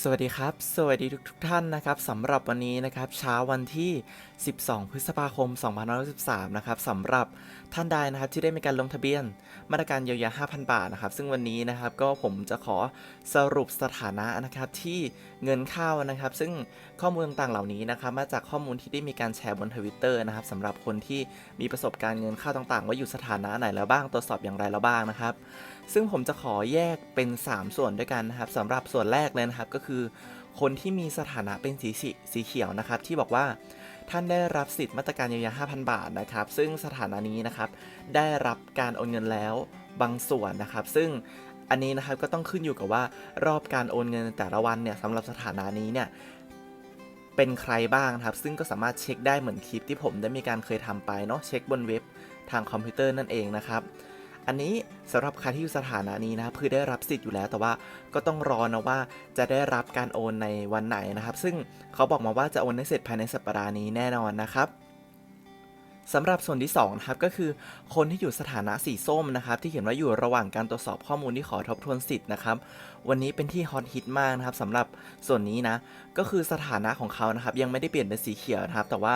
สวัสดีครับ สวัสดีทุกทท่านนะครับสำหรับวันนี้นะครับเช้าวันที่ 12 พฤษภาคม 2513นะครับสำหรับท่านใดนะครับที่ได้มีการลงทะเบียนมาตรการเยียวยา 5,000 บาทนะครับ ซึ่งวันนี้นะครับก็ผมจะขอสรุปสถานะนะครับที่เงินเข้านะครับ ซึ่งข้อมูลต่างๆเหล่านี้นะครับ มาจากข้อมูลที่ได้มีการแชร์บนทวิตเตอร์นะครับสำหรับคนที่มีประสบการณ์เงินเข้าต่าง ๆ ว่าอยู่สถานะไหนแล้วบ้างตรวจสอบอย่างไรแล้วบ้างนะครับ ซึ่งผมจะขอแยกเป็น 3 ส่วนด้วยกันนะครับสำหรับส่วนแรกเลยนะครับก็คือ คนที่มีสถานะเป็นสีสีสีเขียวนะครับ ที่บอกว่าท่านได้รับสิทธิ์มาตรการเยียวยา 5,000 บาทนะครับ ซึ่งสถานะนี้นะครับ ได้รับการโอนเงินแล้วบางส่วนนะครับ ซึ่งอันนี้นะครับก็ต้องขึ้นอยู่กับว่ารอบการโอนเงินแต่ละวันเนี่ยสำหรับสถานะนี้เนี่ยเป็นใครบ้างครับ ซึ่งก็สามารถเช็คได้เหมือนคลิปที่ผมได้มีการเคยทำไปเนาะเช็คบนเว็บทางคอมพิวเตอร์นั่นเองนะครับ อันนี้สำหรับใครที่อยู่สถานะนี้นะครับคือได้รับสิทธิ์อยู่แล้วแต่ว่าก็ต้องรอนะว่าจะได้รับการโอนในวันไหนนะครับ ซึ่งเขาบอกมาว่าจะโอนได้เสร็จภายในสัปดาห์นี้แน่นอนนะครับสำหรับส่วนที่2นะครับก็คือคนที่อยู่สถานะสีส้มนะครับ ที่เขียนว่าอยู่ระหว่างการตรวจสอบข้อมูลที่ขอทบทวนสิทธิ์นะครับ วันนี้เป็นที่ฮอตฮิตมากนะครับสำหรับส่วนนี้นะก็คือสถานะของเขานะครับ ยังไม่ได้เปลี่ยนเป็นสีเขียวนะครับ แต่ว่า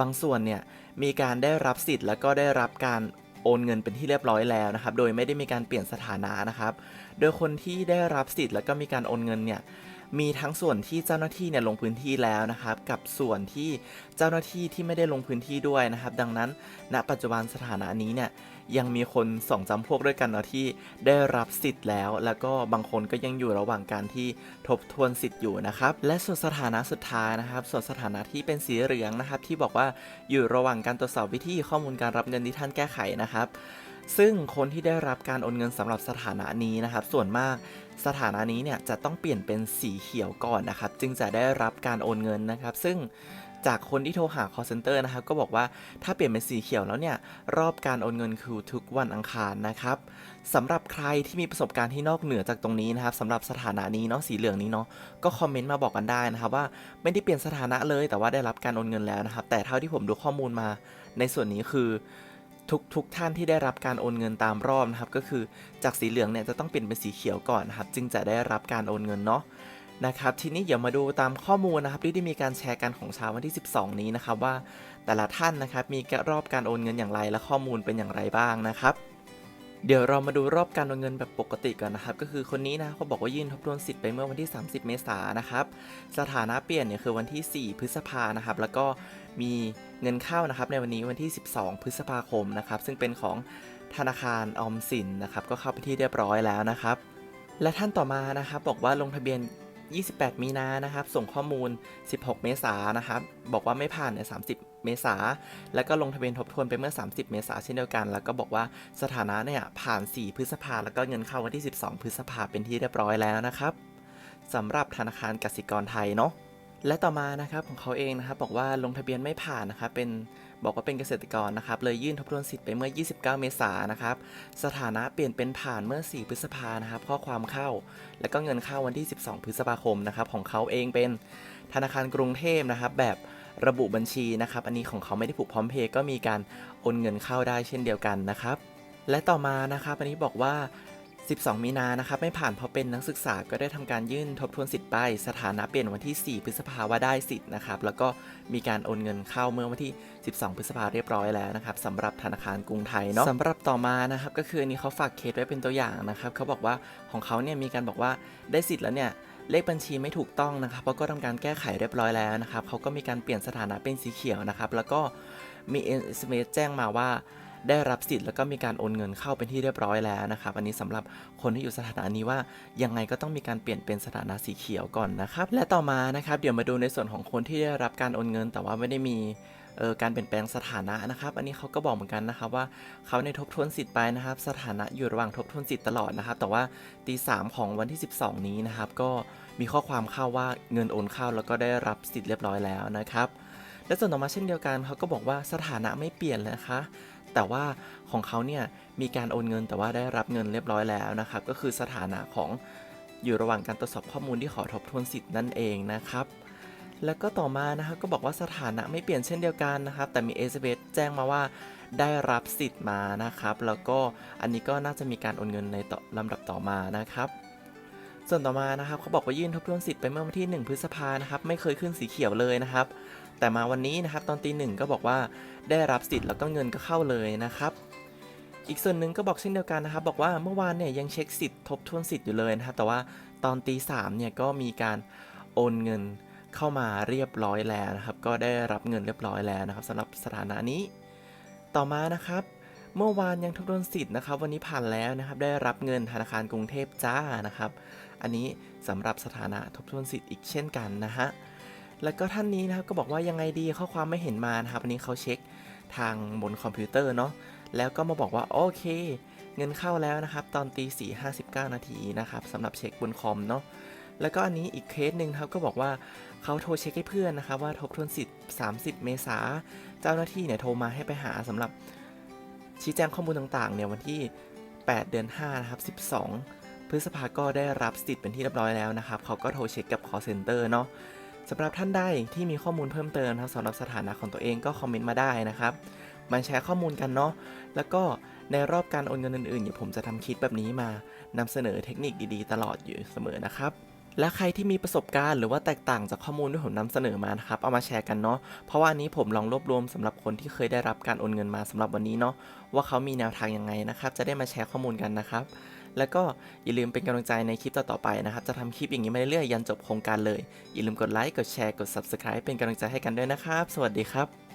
บางส่วนเนี่ยมีการได้รับสิทธิ์แล้วก็ได้รับการ โอนเงินเป็นที่เรียบร้อยแล้วนะครับ โดยไม่ได้มีการเปลี่ยนสถานะนะครับ โดยคนที่ได้รับสิทธิ์แล้วก็มีการโอนเงินเนี่ยมีทั้งส่วนที่เจ้าหน้าที่เนี่ยลงพื้นที่แล้วนะครับ กับส่วนที่เจ้าหน้าที่ที่ไม่ได้ลงพื้นที่ด้วยนะครับ ดังนั้น ณ ปัจจุบันสถานะนี้เนี่ย ยังมีคนสองจำพวกด้วยกันเนาะที่ได้รับสิทธิ์แล้ว แล้วก็บางคนก็ยังอยู่ระหว่างการที่ทบทวนสิทธิ์อยู่นะครับ และส่วนสถานะสุดท้ายนะครับ ส่วนสถานะที่เป็นสีเหลืองนะครับ ที่บอกว่าอยู่ระหว่างการตรวจสอบวิธีข้อมูลการรับเงินที่ท่านแก้ไขนะครับ ซึ่งคนที่ได้รับการโอนเงินสำหรับสถานะนี้นะครับ ส่วนมากสถานะนี้เนี่ยจะต้องเปลี่ยนเป็นสีเขียวก่อนนะครับ จึงจะได้รับการโอนเงินนะครับ ซึ่งจากคนที่โทรหา call center นะครับ ก็บอกว่าถ้าเปลี่ยนเป็นสีเขียวแล้วเนี่ย รอบการโอนเงินคือทุกวันอังคารนะครับสำหรับใครที่มีประสบการณ์ที่นอกเหนือจากตรงนี้นะครับสำหรับสถานะนี้เนาะสีเหลืองนี้เนาะก็คอมเมนต์มาบอกกันได้นะครับว่าไม่ได้เปลี่ยนสถานะเลยแต่ว่าได้รับการโอนเงินแล้วนะครับ แต่เท่าที่ผมดูข้อมูลมาในส่วนนี้คือ ทุกทุกท่านที่ได้รับการโอนเงินตามรอบนะครับ ก็คือจากสีเหลืองเนี่ยจะต้องเปลี่ยนเป็นสีเขียวก่อนนะครับ จึงจะได้รับการโอนเงินเนาะนะครับทีนี้เดี๋ยวมาดูตามข้อมูลนะครับที่ได้มีการแชร์กันของเช้าวันที่ 12 นี้นะครับว่าแต่ละท่านนะครับมีรอบการโอนเงินอย่างไรและข้อมูลเป็นอย่างไรบ้างนะครับ เดี๋ยวเรามาดูรอบการโอนเงินแบบปกติก่อนนะครับ ก็คือคนนี้นะเขาบอกว่ายื่นทบทวนสิทธิ์ไปเมื่อวันที่ 30 เมษายนนะครับสถานะเปลี่ยนเนี่ยคือวันที่ 4 พฤษภานะครับแล้วก็ มีเงินเข้านะครับในวันนี้วันที่ 12 พฤษภาคมนะครับซึ่งเป็นของธนาคารออมสินนะครับก็เข้าไปที่เรียบร้อยแล้วนะครับ และท่านต่อมานะครับบอกว่าลงทะเบียน 28 มีนานะครับ ส่งข้อมูล 16 เมษายนนะครับ บอกว่าไม่ผ่านใน 30 เมษาแล้วก็ลงทะเบียนทบทวนไปเมื่อ 30 เมษาเช่นเดียวกัน แล้วก็บอกว่าสถานะเนี่ยผ่าน 4 พฤษภาแล้วก็เงินเข้าวันที่ 12 พฤษภาเป็นที่เรียบร้อยแล้วนะครับสำหรับธนาคารกสิกรไทยเนาะ และต่อมานะครับของเขาเองนะครับบอกว่าลงทะเบียนไม่ผ่านนะครับเป็นบอกว่าเป็นเกษตรกรนะครับเลยยื่นทบทวนสิทธิ์ไปเมื่อ 29 เมษายนนะครับสถานะเปลี่ยนเป็นผ่านเมื่อ 4 พฤษภานะครับข้อความเข้า แล้วก็เงินเข้าวันที่ 12 พฤษภาคมนะครับของเขาเองเป็นธนาคารกรุงเทพนะครับแบบระบุบัญชีนะครับอันนี้ของเขาไม่ได้ผูกพร้อมเพย์ก็มีการโอนเงินเข้าได้เช่นเดียวกันนะครับและต่อมานะครับอันนี้บอกว่า 12 มีนานะครับไม่ผ่านเพราะเป็นนักศึกษาก็ได้ทำการยื่นทบทวนสิทธิ์ไป สถานะเปลี่ยนวันที่ 4 พฤษภาว่าได้สิทธิ์นะครับแล้วก็มีการโอนเงินเข้าเมื่อวันที่ 12 พฤษภาเรียบร้อยแล้วนะครับสำหรับธนาคารกรุงไทยเนาะสำหรับต่อมานะครับก็คืออันนี้เขาฝากเคสไว้เป็นตัวอย่างนะครับเขาบอกว่าของเขาเนี่ยมีการบอกว่าได้สิทธิ์แล้วเนี่ยเลขบัญชีไม่ถูกต้องนะครับเพราะก็ทำการแก้ไขเรียบร้อยแล้วนะครับเขาก็มีการเปลี่ยนสถานะเป็นสีเขียวนะครับแล้วก็มี SMS แจ้งมาว่า ได้รับสิทธิ์แล้วก็มีการโอนเงินเข้าเป็นที่เรียบร้อยแล้วนะครับ อันนี้สำหรับคนที่อยู่สถานะนี้ว่ายังไงก็ต้องมีการเปลี่ยนเป็นสถานะสีเขียวก่อนนะครับ และต่อมานะครับ เดี๋ยวมาดูในส่วนของคนที่ได้รับการโอนเงิน แต่ว่าไม่ได้มีเออการเปลี่ยนแปลงสถานะนะครับ อันนี้เขาก็บอกเหมือนกันนะครับว่าเขาในทบทวนสิทธิ์ไปนะครับ สถานะอยู่ระหว่างทบทวนสิทธิ์ตลอดนะครับ แต่ว่าตีสามของวันที่ 12 นี้นะครับ ก็มีข้อความเข้าว่าเงินโอนเข้าแล้วก็ได้รับสิทธิ์เรียบร้อยแล้วนะครับ และส่วนต่อมาเช่นเดียวกันเขาก็บอกว่าสถานะไม่เปลี่ยนเลยนะคะแต่ว่าของเขาเนี่ยมีการโอนเงินแต่ว่าได้รับเงินเรียบร้อยแล้วนะครับก็คือสถานะของอยู่ระหว่างการตรวจสอบข้อมูลที่ขอทบทวนสิทธิ์นั่นเองนะครับแล้วก็ต่อมานะครับก็บอกว่าสถานะไม่เปลี่ยนเช่นเดียวกันนะครับ แต่มีเอสเบแจ้งมาว่าได้รับสิทธิ์มานะครับ แล้วก็อันนี้ก็น่าจะมีการโอนเงินในต่อลำดับต่อมานะครับ ส่วนต่อมานะครับเขาบอกว่ายื่นทบทวนสิทธิ์ไปเมื่อวันที่ 1 พฤษภานะครับไม่เคยขึ้นสีเขียวเลยนะครับ แต่มาวันนี้นะครับตอนตีหนึ่งก็บอกว่าได้รับสิทธิ์แล้วก็เงินก็เข้าเลยนะครับอีกส่วนหนึ่งก็บอกเช่นเดียวกันนะครับ บอกว่าเมื่อวานเนี่ยยังเช็คสิทธิ์ทบทวนสิทธิ์อยู่เลยนะครับ แต่ว่าตอนตีสามเนี่ยก็มีการโอนเงินเข้ามาเรียบร้อยแล้วนะครับ ก็ได้รับเงินเรียบร้อยแล้วนะครับสำหรับสถานะนี้ ต่อมานะครับ เมื่อวานยังทบทวนสิทธิ์นะครับ วันนี้ผ่านแล้วนะครับ ได้รับเงินธนาคารกรุงเทพจ้านะครับ อันนี้สำหรับสถานะทบทวนสิทธิ์อีกเช่นกันนะฮะ แล้วก็ท่านนี้นะครับก็บอกว่ายังไงดีข้อความไม่เห็นมานะครับอันนี้เขาเช็คทางบนคอมพิวเตอร์เนาะแล้วก็มาบอกว่าโอเค เงินเข้าแล้วนะครับ ตอนตีสี่ห้าสิบเก้านาทีนะครับสำหรับเช็คบนคอมเนาะแล้วก็อันนี้อีกเคสหนึ่งครับก็บอกว่าเขาโทรเช็คให้เพื่อนนะครับว่าทบทวนสิทธิ์ 30 เมษาเจ้าหน้าที่เนี่ยโทรมาให้ไปหาสำหรับชี้แจงข้อมูลต่างๆเนี่ยวันที่ 8 เดือน5นะครับ12 พฤษภาก็ได้รับสิทธิ์เป็นที่เรียบร้อยแล้วนะครับเขาก็โทรเช็คกับ call center เนาะ สำหรับท่านใดที่มีข้อมูลเพิ่มเติมนะครับสำหรับสถานะของตัวเองก็คอมเมนต์มาได้นะครับมาแชร์ข้อมูลกันเนาะแล้วก็ในรอบการโอนเงินอื่นๆเดี๋ยวผมจะทำคลิปแบบนี้มานำเสนอเทคนิคดีๆ ตลอดอยู่เสมอนะครับและใครที่มีประสบการณ์หรือว่าแตกต่างจากข้อมูลที่ผมนำเสนอมานะครับเอามาแชร์กันเนาะเพราะว่าอันนี้ผมลองรวบรวมสำหรับคนที่เคยได้รับการโอนเงินมาสำหรับวันนี้เนาะว่าเขามีแนวทางยังไงนะครับ จะได้มาแชร์ข้อมูลกันนะครับ แล้วก็อย่าลืมเป็นกำลังใจในคลิปต่อๆไปนะครับ จะทำคลิปอย่างนี้มาเรื่อยๆยันจบโครงการเลย อย่าลืมกดไลค์ กดแชร์ กด subscribe เป็นกำลังใจให้กันด้วยนะครับ สวัสดีครับ